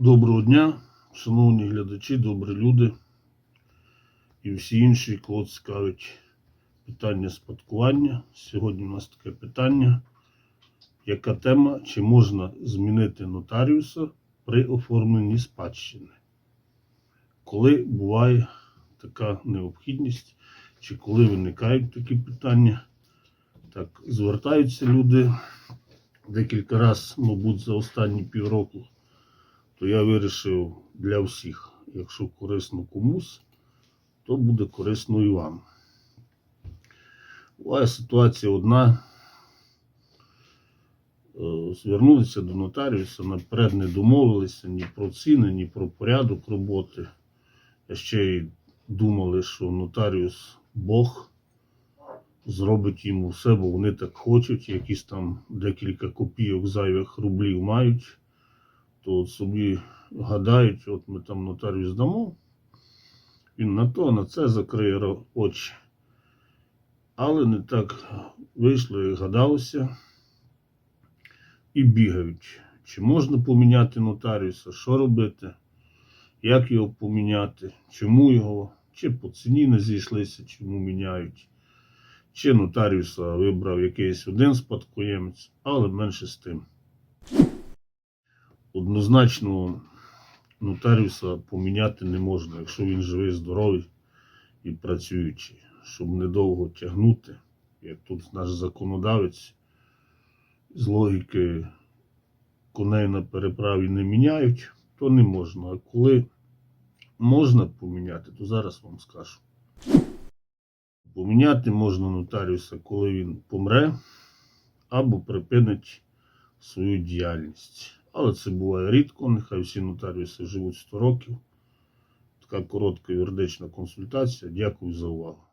Доброго дня, шановні глядачі, добрі люди і всі інші, кого цікавить питання спадкування. Сьогодні у нас таке питання. Яка тема, чи можна змінити нотаріуса при оформленні спадщини? Коли буває така необхідність, чи коли виникають такі питання, так звертаються люди декілька разів, мабуть, за останні півроку то я вирішив для всіх, якщо корисно комусь, то буде корисно і вам. Буває ситуація одна. Е, Звернулися до нотаріуса, наперед не домовилися ні про ціни, ні про порядок роботи. А ще й думали, що нотаріус Бог зробить йому все, бо вони так хочуть, якісь там декілька копійок зайвих рублів мають то собі гадають, от ми там нотаріус дамо, він на то, на це закриє очі. Але не так вийшло, як гадалося, і бігають. Чи можна поміняти нотаріуса, що робити, як його поміняти, чому його, чи по ціні не зійшлися, чому міняють, чи нотаріуса вибрав якийсь один спадкоємець, але менше з тим однозначно нотаріуса поміняти не можна, якщо він живий, здоровий і працюючий, щоб недовго тягнути, як тут наш законодавець з логіки коней на переправі не міняють, то не можна. А коли можна поміняти, то зараз вам скажу. Поміняти можна нотаріуса, коли він помре або припинить свою діяльність. Але це буває рідко, нехай всі нотаріуси живуть 100 років. Така коротка юридична консультація. Дякую за увагу.